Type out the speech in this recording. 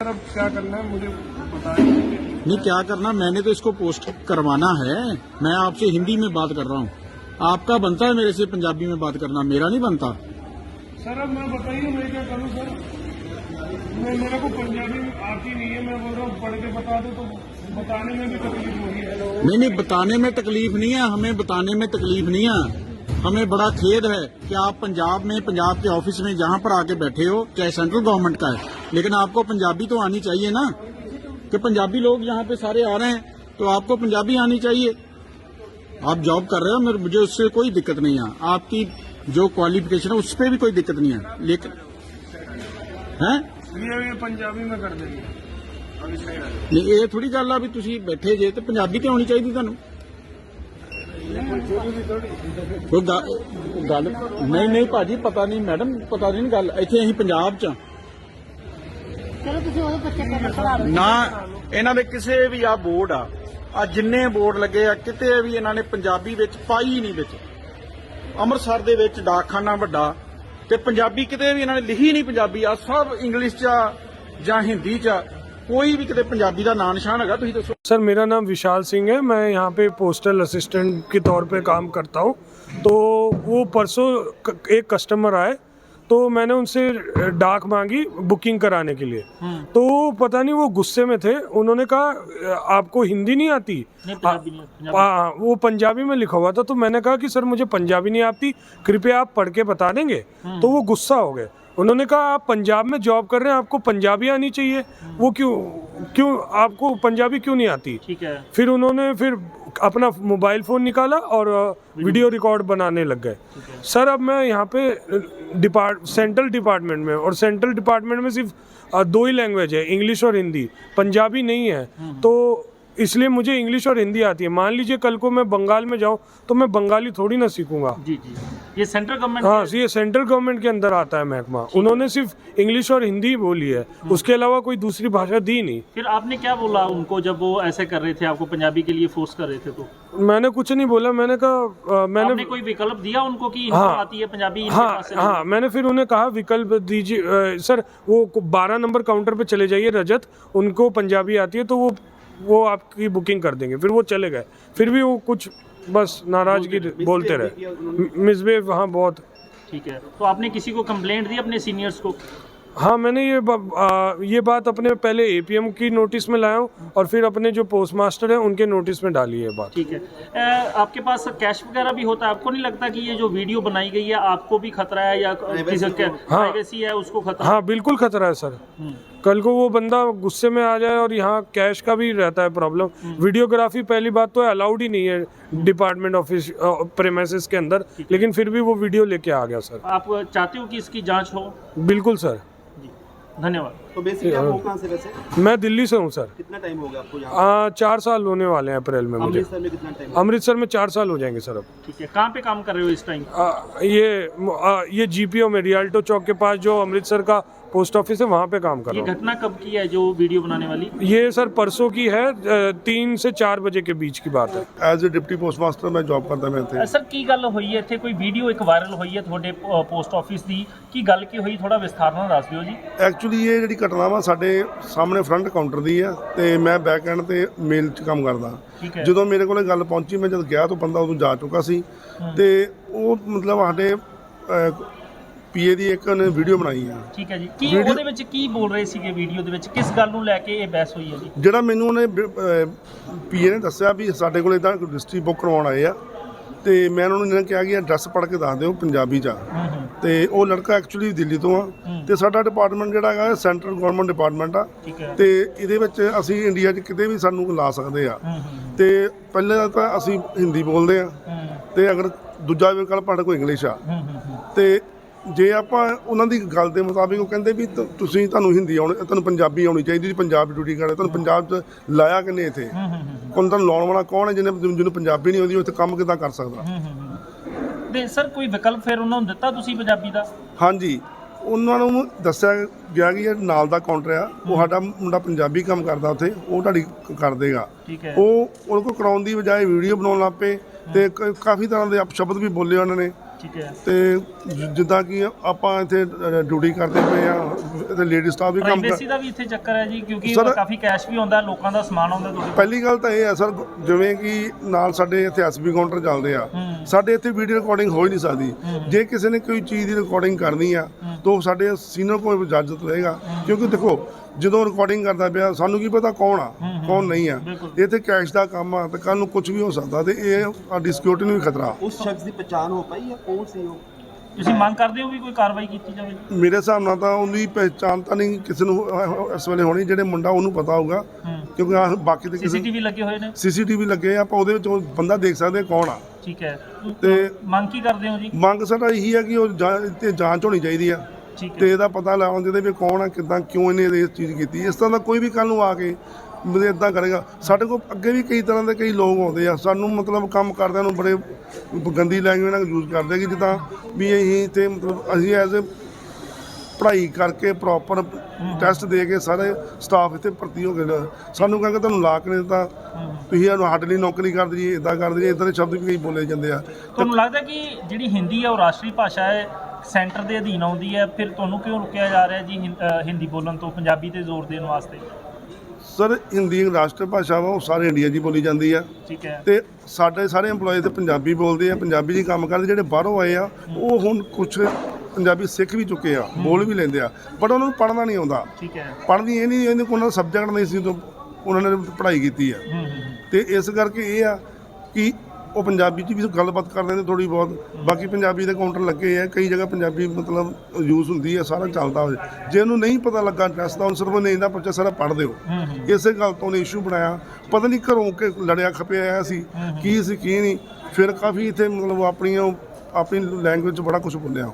Sir अब क्या करना है मुझे बताएँ नहीं क्या करना? मैंने तो इसको पोस्ट करवाना है। मैं आपसे हिंदी में बात कर रहा हूँ। आपका बनता है मेरे से पंजाबी में बात करना? मेरा नहीं बनता। सर अब मैं बताइए मैं क्या करूँ सर? मैं मेरे को पंजाबी आती नहीं है मैं बोल रहा हूँ पढ़ के बता दो तो बताने में भी तकलीफ़ होगी। नहीं नहीं बताने में तकलीफ़ नहीं है हमें बताने में तकलीफ़ नहीं है। हमें बड़ा खेद है कि आप पंजाब में पंजाब के ऑफिस में जहाँ पर आके बैठे हो चाहे सेंट्रल गवर्नमेंट का है लेकिन आपको पंजाबी तो आनी चाहिए ना कि पंजाबी लोग यहाँ पे सारे आ रहे हैं तो आपको पंजाबी आनी चाहिए आप जॉब कर रहे हो मेरे मुझे उससे कोई दिक्कत नहीं है आपकी जो क्वालिफिकेशन है उस पर भी कोई दिक्कत नहीं है लेकिन है ये ये पंजाबी में कर देंगे ਨਹੀਂ ਇਹ ਥੋੜੀ ਗੱਲ ਆ ਵੀ ਤੁਸੀਂ ਬੈਠੇ ਜੇ ਤੇ ਪੰਜਾਬੀ ਤੇ ਆਉਣੀ ਚਾਹੀਦੀ ਤੁਹਾਨੂੰ ਕੋਈ ਗੱਲ ਨਹੀਂ ਨਹੀਂ ਭਾਜੀ ਪਤਾ ਨਹੀਂ ਮੈਡਮ ਪਤਾ ਨਹੀਂ ਗੱਲ। ਇੱਥੇ ਅਸੀਂ ਪੰਜਾਬ ਚ ਆ। ਚਲੋ ਤੁਸੀਂ ਉਹਦੇ ਬੱਚੇ ਕੋਲ ਖੜਾ ਲਓ। ਨਾ ਇਹਨਾਂ ਦੇ ਕਿਸੇ ਵੀ ਆ ਬੋਰਡ ਆ। ਆ ਜਿੰਨੇ ਬੋਰਡ ਲੱਗੇ ਆ ਕਿਤੇ ਵੀ ਇਹਨਾਂ ਨੇ ਪੰਜਾਬੀ ਵਿੱਚ ਪਾਈ ਹੀ ਨਹੀਂ ਵਿੱਚ। ਅੰਮ੍ਰਿਤਸਰ ਦੇ ਵਿੱਚ ਡਾਕਖਾਨਾ ਵੱਡਾ ਤੇ ਪੰਜਾਬੀ ਕਿਤੇ ਵੀ ਇਹਨਾਂ ਨੇ ਲਿਖੀ ਨਹੀਂ ਪੰਜਾਬੀ। ਆ ਸਭ ਇੰਗਲਿਸ਼ ਚ ਆ ਜਾਂ ਹਿੰਦੀ ਚ ਆ। ਕੋਈ ਵੀ ਕਿਤੇ ਪੰਜਾਬੀ ਦਾ ਨਾਂ ਨਿਸ਼ਾਨ ਹੈਗਾ ਤੁਸੀਂ ਦੱਸੋ सर मेरा नाम विशाल सिंह है मैं यहाँ पे पोस्टल असिस्टेंट के तौर पे काम करता हूँ तो वो परसों क- एक कस्टमर आए तो मैंने उनसे डाक मांगी बुकिंग कराने के लिए तो पता नहीं वो गुस्से में थे उन्होंने कहा आपको हिंदी नहीं आती आ- हाँ, वो पंजाबी में लिखा हुआ था तो मैंने कहा कि सर मुझे पंजाबी नहीं आती कृपया आप पढ़ के बता देंगे तो वो गुस्सा हो गए उन्होंने कहा आप पंजाब में जॉब कर रहे हैं आपको पंजाबी आनी चाहिए। वो क्यों क्यों आपको पंजाबी क्यों नहीं आती? ठीक है। फिर उन्होंने फिर अपना मोबाइल फ़ोन निकाला और वीडियो रिकॉर्ड बनाने लग गए। सर अब मैं यहाँ पे डिपार्ट सेंट्रल डिपार्टमेंट में और सेंट्रल डिपार्टमेंट में सिर्फ़ दो ही लैंग्वेज है इंग्लिश और हिंदी पंजाबी नहीं है। तो इसलिए मुझे इंग्लिश और हिंदी आती है। मान लीजिए कल को मैं बंगाल में जाऊँ तो मैं बंगाली थोड़ी ना सीखूँगा। जी जी। ये सेंट्रल गवर्नमेंट हाँ ये सेंट्रल गवर्नमेंट के अंदर आता है महकमा। उन्होंने सिर्फ़ इंग्लिश और हिंदी बोली है। उसके अलावा कोई दूसरी भाषा दी नहीं। फिर आपने क्या बोला उनको जब वो ऐसे कर रहे थे? आपको पंजाबी के लिए फोर्स कर रहे थे तो? मैंने कुछ नहीं बोला। मैंने कहा मैंने आपने कोई विकल्प दिया उनको कि हाँ। आती है पंजाबी? हाँ हाँ मैंने फिर उन्हें कहा विकल्प दीजिए। सर वो बारह नंबर काउंटर पे चले जाइए रजत। उनको पंजाबी आती है तो वो वो आपकी बुकिंग कर देंगे। फिर वो चले गए। फिर भी वो कुछ बस नाराज़गी बोलते रहे। मिसबे वहाँ बहुत। ठीक है। तो आपने किसी को कंप्लेंट दी अपने सीनियर्स को? हाँ मैंने ये ब- आ, ये बात अपने पहले एपीएम की नोटिस में लाया हूँ और फिर अपने जो पोस्ट मास्टर है उनके नोटिस में डाली है बात। ठीक है। आपके पास कैश वगैरह भी होता है। आपको नहीं लगता कि ये जो वीडियो बनाई गई है आपको भी खतरा है या किसी प्राइवेसी है उसको खतरा हाँ बिल्कुल खतरा है सर। कल को वो बंदा गुस्से में आ जाए और यहाँ कैश का भी रहता है प्रॉब्लम। वीडियोग्राफी पहली बात तो अलाउड ही नहीं है डिपार्टमेंट ऑफ़िस प्रेमिस के अंदर लेकिन फिर भी वो वीडियो लेके आ गया सर। आप चाहते हो कि इसकी जाँच हो? बिल्कुल सर। जी। धन्यवाद। तो बेसिकली आप हो कहाँ से वैसे मैं दिल्ली से हूँ सर कितना टाइम हो गया आपको यहाँ आ, चार साल होने वाले हैं अप्रैल में मुझे अमृतसर में कितना टाइम अमृतसर में चार साल हो जाएंगे सर अब ठीक है कहाँ पे काम कर रहे हो इस टाइम आ, ये आ, ये जीपीओ में रियाल्टो चौक के पास जो अमृतसर का पोस्ट ऑफिस है वहाँ पे काम कर ये रहा हूँ घटना कब की है जो वीडियो बनाने वाली ये सर परसों की है अ, तीन से चार बजे के बीच की बात है ਐਜ਼ ਅ ਡਿਪਟੀ ਪੋਸਟਮਾਸਟਰ ਮੈਂ ਜੌਬ ਕਰਦਾ ਮੈਂ ਇੱਥੇ ਸਰ ਕੀ ਗੱਲ ਹੋਈ ਹੈ ਇੱਥੇ ਕੋਈ ਵੀਡੀਓ ਇੱਕ ਵਾਇਰਲ ਹੋਈ ਹੈ ਤੁਹਾਡੇ ਪੋਸਟ ਆਫਿਸ ਦੀ ਕੀ ਗੱਲ ਕੀ ਹੋਈ ਥੋੜਾ ਵਿਸਥਾਰ ਨਾਲ ਦੱਸ ਦਿਓ ਜੀ ਐਕਚੁਅਲੀ ਇਹ ਜਿਹੜੀ ਘਟਨਾ ਵਾ ਸਾਡੇ ਸਾਹਮਣੇ ਫਰੰਟ ਕਾਊਂਟਰ ਦੀ ਆ ਤੇ ਮੈਂ ਬੈਕ ਐਂਡ ਤੇ ਮੇਲ 'ਚ ਕੰਮ ਕਰਦਾ। ਜਦੋਂ ਮੇਰੇ ਕੋਲੇ ਗੱਲ ਪਹੁੰਚੀ ਮੈਂ ਜਦ ਗਿਆ ਤਾਂ ਬੰਦਾ ਉਦੋਂ ਜਾ ਚੁੱਕਾ ਸੀ ਤੇ ਉਹ ਮਤਲਬ ਸਾਡੇ ਪੀਏ ਦੀ ਇੱਕ ਨੇ ਵੀਡੀਓ ਬਣਾਈ ਆ। ਠੀਕ ਹੈ ਜੀ। ਕੀ ਉਹਦੇ ਵਿੱਚ ਕੀ ਬੋਲ ਰਹੇ ਸੀਗੇ ਵੀਡੀਓ ਦੇ ਵਿੱਚ? ਕਿਸ ਗੱਲ ਨੂੰ ਲੈ ਕੇ ਇਹ ਬਹਿਸ ਹੋਈ ਹੈ ਜੀ? ਜਿਹੜਾ ਮੈਨੂੰ ਉਹਨੇ ਪੀਏ ਨੇ ਦੱਸਿਆ ਵੀ ਸਾਡੇ ਕੋਲੇ ਤਾਂ ਰਜਿਸਟਰੀ ਬੁੱਕ ਕਰਵਾਉਣ ਆਏ ਆ ਤੇ ਮੈਂ ਉਹਨਾਂ ਨੂੰ ਇਹਨਾਂ ਕਿਹਾ ਕਿ ਐਡਰੈਸ ਪੜ੍ਹ ਕੇ ਦੱਸ ਦਿਓ ਪੰਜਾਬੀ ਚ। ਤੇ ਉਹ ਲੜਕਾ ਐਕਚੁਅਲੀ ਦਿੱਲੀ ਤੋਂ ਆ। ਤੇ ਸਾਡਾ ਡਿਪਾਰਟਮੈਂਟ ਜਿਹੜਾ ਹੈਗਾ ਸੈਂਟਰਲ ਗਵਰਨਮੈਂਟ ਡਿਪਾਰਟਮੈਂਟ ਆ। ਤੇ ਇਹਦੇ ਵਿੱਚ ਅਸੀਂ ਇੰਡੀਆ 'ਚ ਕਿਤੇ ਵੀ ਸਾਨੂੰ ਲਾ ਸਕਦੇ ਆ। ਤੇ ਪਹਿਲੇ ਤਾਂ ਅਸੀਂ ਹਿੰਦੀ ਬੋਲਦੇ ਆ। ਤੇ ਅਗਰ ਦੂਜਾ ਵਿਕਲਪ ਸਾਡੇ ਕੋਲ ਇੰਗਲਿਸ਼ ਆ। ਤੇ ਜੇ ਆਪਾਂ ਉਹਨਾਂ ਦੀ ਗੱਲ ਦੇ ਮੁਤਾਬਿਕ ਉਹ ਕਹਿੰਦੇ ਵੀ ਤੁਸੀਂ ਤੁਹਾਨੂੰ ਹਿੰਦੀ ਆਉਣੀ ਤੁਹਾਨੂੰ ਪੰਜਾਬੀ ਆਉਣੀ ਚਾਹੀਦੀ ਤੁਸੀਂ ਪੰਜਾਬ ਡਿਊਟੀ ਕਰਦੇ ਤੁਹਾਨੂੰ ਪੰਜਾਬ 'ਚ ਲਾਇਆ ਕਿੰਨੇ ਇੱਥੇ? ਕੋਣ ਤੁਹਾਨੂੰ ਲਾਉਣ ਵਾਲਾ ਕੌਣ ਹੈ ਜਿਹਨੇ ਜਿਹਨੂੰ ਪੰਜਾਬੀ ਨਹੀਂ ਆਉਂਦੀ ਉਹ ਇੱਥੇ ਕੰਮ ਕਿੱਦਾਂ ਕਰ ਸਕਦਾ? ਤੇ ਸਰ ਕੋਈ ਵਿਕਲਪ ਫਿਰ ਉਹਨਾਂ ਨੂੰ ਦਿੱਤਾ ਤੁਸੀਂ ਪੰਜਾਬੀ ਦਾ? ਹਾਂਜੀ। ਉਹਨਾਂ ਨੂੰ ਦੱਸਿਆ ਗਿਆ ਕਿ ਇਹ ਨਾਲ ਦਾ ਕਾਊਂਟਰ ਆ। ਉਹ ਸਾਡਾ ਮੁੰਡਾ ਪੰਜਾਬੀ ਕੰਮ ਕਰਦਾ ਉੱਥੇ। ਉਹ ਤੁਹਾਡੀ ਕਰ ਦੇਗਾ ਠੀਕ ਹੈ। ਉਹ ਉਹਨਾਂ ਕੋਲ ਕਰਾਉਣ ਦੀ ਬਜਾਏ ਵੀਡੀਓ ਬਣਾਉਣ ਲੱਗ ਪਏ ਤੇ ਕ- ਕਾਫੀ ਤਰ੍ਹਾਂ ਦੇ ਅਪਸ਼ਬਦ ਵੀ ਬੋਲੇ ਉਹਨਾਂ ਨੇ। ਠੀਕ ਹੈ। ਤੇ ਜ- ਜਿੱਦਾਂ ਕਿ ਆਪਾਂ ਇੱਥੇ ਡਿਊਟੀ ਕਰਦੇ ਪਏ ਆ ਤੇ ਲੇਡੀ ਸਟਾਫ ਵੀ ਕੰਮ ਕਰ ਪ੍ਰਾਈਵੇਸੀ ਦਾ ਵੀ ਇੱਥੇ ਚੱਕਰ ਹੈ ਜੀ ਕਿਉਂਕਿ Sir- ਕਾਫੀ ਕੈਸ਼ ਵੀ ਆਉਂਦਾ ਲੋਕਾਂ ਦਾ ਸਮਾਨ ਆਉਂਦਾ ਤੁਹਾਡੇ ਕੋਲ। ਪਹਿਲੀ ਗੱਲ ਤਾਂ ਇਹ ਹੈ ਸਰ ਜਿਵੇਂ ਕਿ ਨਾਲ ਸਾਡੇ ਇੱਥੇ ਐਸਬੀ ਕਾਊਂਟਰ ਚੱਲਦੇ ਆ ਸਾਡੇ ਇੱਥੇ ਵੀਡੀਓ ਰਿਕਾਰਡਿੰਗ ਹੋ ਹੀ ਨਹੀਂ ਸਕਦੀ। ਜੇ ਕਿਸੇ ਨੇ ਕੋਈ ਚੀਜ਼ ਦੀ ਰਿਕਾਰਡਿੰਗ ਕਰਨੀ ਆ ਤਾਂ ਉਹ ਸਾਡੇ ਸੀਨੀਅਰ ਕੋਲ ਇਜਾਜ਼ਤ ਲਏਗਾ ਕਿਉਂਕਿ ਦੇਖੋ ਜਦੋਂ ਰਿਕਾਰਡਿੰਗ ਕਰਦਾ ਪਿਆ ਸਾਨੂੰ ਕੀ ਪਤਾ ਕੌਣ ਆ ਕੌਣ ਨਹੀਂ ਆ। ਇਹ ਤੇ ਕੈਸ਼ ਦਾ ਕੰਮ ਆ ਤੇ ਕੱਲ ਨੂੰ ਕੁਝ ਵੀ ਹੋ ਸਕਦਾ ਤੇ ਇਹ ਸਾਡੀ ਸਿਕਿਉਰਿਟੀ ਨੂੰ ਵੀ ਖਤਰਾ। ਉਸ ਸ਼ਖਸ ਦੀ ਪਛਾਣ ਹੋ ਪਾਈ ਹੈ ਕੌਣ ਸੀ ਉਹ? ਤੁਸੀਂ ਮੰਗ ਕਰਦੇ ਹੋ ਵੀ ਕੋਈ ਕਾਰਵਾਈ ਕੀਤੀ ਜਾਵੇ? ਮੇਰੇ ਹਿਸਾਬ ਨਾਲ ਤਾਂ ਉਹਦੀ ਪਹਿਚਾਣ ਤਾਂ ਨਹੀਂ ਕਿਸੇ ਨੂੰ ਅਹ, ਇਸ ਵੇਲੇ ਹੋਣੀ ਜਿਹੜੇ ਮੁੰਡਾ ਉਹਨੂੰ ਪਤਾ ਹੋਊਗਾ ਕਿਉਂਕਿ ਆਹ ਬਾਕੀ ਤੇ ਕਿਸੇ ਸੀਸੀਟੀਵੀ ਲੱਗੇ ਹੋਏ ਨੇ? ਸੀਸੀਟੀਵੀ ਲੱਗੇ ਆ ਆਪਾਂ ਉਹਦੇ ਵਿੱਚ ਉਹ ਬੰਦਾ ਦੇਖ ਸਕਦੇ ਹਾਂ ਕੌਣ ਆ। ਠੀਕ ਹੈ। ਤੇ ਮੰਗ ਕੀ ਕਰਦੇ ਹੋ ਜੀ? ਮੰਗ ਸਾਡਾ ਇਹੀ ਹੈ ਕਿ ਉਹ ਜਾਂ- ਤੇ ਜਾਂਚ ਹੋਣੀ ਚਾਹੀਦੀ ਆ। ਤੇ ਇਹਦਾ ਪਤਾ ਲਾਉਣ ਜਿਹਦੇ ਵੀ ਕੌਣ ਆ ਕਿਦਾਂ ਕਿਉਂ ਇਹਨੇ ਇਹ ਚੀਜ਼ ਕੀਤੀ। ਇਸ ਤਰ੍ਹਾਂ ਦਾ ਕੋਈ ਵੀ ਕੱਲ ਨੂੰ ਆ ਕੇ ਮਤਲਬ ਇਦਾਂ ਕਰੇਗਾ। ਸਾਡੇ ਕੋਲ ਅੱਗੇ ਵੀ ਕਈ ਤਰ੍ਹਾਂ ਦੇ ਕਈ ਲੋਕ ਆਉਂਦੇ ਆ। ਸਾਨੂੰ ਮਤਲਬ ਕੰਮ ਕਰਦਿਆਂ ਨੂੰ ਬੜੇ ਗੰਦੀ ਲੈਂਗੁਏਜ ਨਾਲ ਯੂਜ਼ ਕਰਦੇ ਕਿ ਜਿੱਦਾਂ ਵੀ ਅਸੀਂ ਤੇ ਮਤਲਬ ਅਸੀਂ ਐਜ਼ ਪੜ੍ਹਾਈ ਕਰਕੇ ਪ੍ਰੋਪਰ ਟੈਸਟ ਦੇ ਕੇ ਸਾਰੇ ਸਟਾਫ ਇੱਥੇ ਭਰਤੀ ਹੋ ਗਏ ਨੇ। ਸਾਨੂੰ ਕਹਿੰਦੇ ਤੁਹਾਨੂੰ ਲਾ ਕੇ ਨਹੀਂ ਦਿੱਤਾ। ਤੁਸੀਂ ਇਹਨੂੰ ਸਾਡੇ ਲਈ ਨੌਕਰੀ ਕਰ ਦਈਏ ਇਦਾਂ ਕਰ ਦਈਏ। ਇਦਾਂ ਦੇ ਸ਼ਬਦ ਵੀ ਕਈ ਬੋਲੇ ਜਾਂਦੇ ਆ। ਤੁਹਾਨੂੰ ਲੱਗਦਾ ਕਿ ਜਿਹੜੀ ਹਿੰਦੀ ਹੈ ਉਹ ਰਾਸ਼ਟਰੀ ਭਾਸ਼ਾ ਹੈ ਸੈਂਟਰ ਦੇ ਅਧੀਨ ਆਉਂਦੀ ਹੈ ਫਿਰ ਤੁਹਾਨੂੰ ਕਿਉਂ ਰੁਕਿਆ ਜਾ ਰਿਹਾ ਜੀ ਹਿੰ- ਹਿੰਦੀ ਬੋਲਣ ਤੋਂ ਪੰਜਾਬੀ ਤੇ ਜ਼ੋਰ ਦੇਣ ਵਾਸਤੇ? ਸਰ ਹਿੰਦੀ ਰਾਸ਼ਟਰ ਭਾਸ਼ਾ ਵਾ ਉਹ ਸਾਰੇ ਇੰਡੀਆ 'ਚ ਹੀ ਬੋਲੀ ਜਾਂਦੀ ਆ। ਠੀਕ ਹੈ। ਤੇ ਸਾਡੇ ਸਾਰੇ EMPLOYE ਤੇ ਪੰਜਾਬੀ ਬੋਲਦੇ ਆ ਪੰਜਾਬੀ 'ਚ ਹੀ ਕੰਮ ਕਰਦੇ ਜਿਹੜੇ ਬਾਹਰੋਂ ਆਏ ਆ ਉਹ ਹੁਣ ਕੁਝ ਪੰਜਾਬੀ ਸਿੱਖ ਵੀ ਚੁੱਕੇ ਆ ਬੋਲ ਵੀ ਲੈਂਦੇ ਆ ਬਟ ਉਹਨਾਂ ਨੂੰ ਪੜ੍ਹਨਾ ਨਹੀਂ ਆਉਂਦਾ। ਠੀਕ ਹੈ। ਪੜ੍ਹਨੀ ਇਹ ਨਹੀਂ ਇਹਦੇ ਕੋਲ ਸਬਜੈਕਟ ਨਹੀਂ ਸੀ ਤੋਂ ਉਹਨਾਂ ਨੇ ਪੜ੍ਹਾਈ ਕੀਤੀ ਆ। ਹੂੰ ਹੂੰ ਹੂੰ। ਤੇ ਇਸ ਕਰਕੇ ਇਹ ਆ ਕਿ ਉਹ ਪੰਜਾਬੀ 'ਚ ਵੀ ਗੱਲਬਾਤ ਕਰਦੇ ਨੇ ਥੋੜੀ ਬਹੁਤ। ਬਾਕੀ ਪੰਜਾਬੀ ਦੇ ਕਾਊਂਟਰ ਲੱਗੇ ਆ ਕਈ ਜਗ੍ਹਾ ਪੰਜਾਬੀ ਮਤਲਬ ਯੂਜ਼ ਹੁੰਦੀ ਆ ਸਾਰਾ ਚੱਲਦਾ ਹੋ ਜੇ ਉਹਨੂੰ ਨਹੀਂ ਪਤਾ ਲੱਗਾ ਐਡਰੈਸ ਦਾ ਉਹਨੂੰ ਸਿਰਫ ਨਹੀਂ ਦਾ ਬੱਚਾ ਸਾਰਾ ਪੜ੍ਹ ਦਿਓ। ਇਸੇ ਗੱਲ ਤੋਂ ਉਹਨੇ ਇਸ਼ੂ ਬਣਾਇਆ। ਪਤਾ ਨਹੀਂ ਘਰੋਂ ਕਿ ਲੜਿਆ ਖਪਿਆ ਆਇਆ ਸੀ ਕੀ ਸੀ ਕੀ ਨਹੀਂ। ਫਿਰ ਕਾਫੀ ਇੱਥੇ ਮਤਲਬ ਆਪਣੀਆਂ ਆਪਣੀ ਲੈਂਗੁਏਜ 'ਚ ਬੜਾ ਕੁਝ ਬੋਲਿਆ।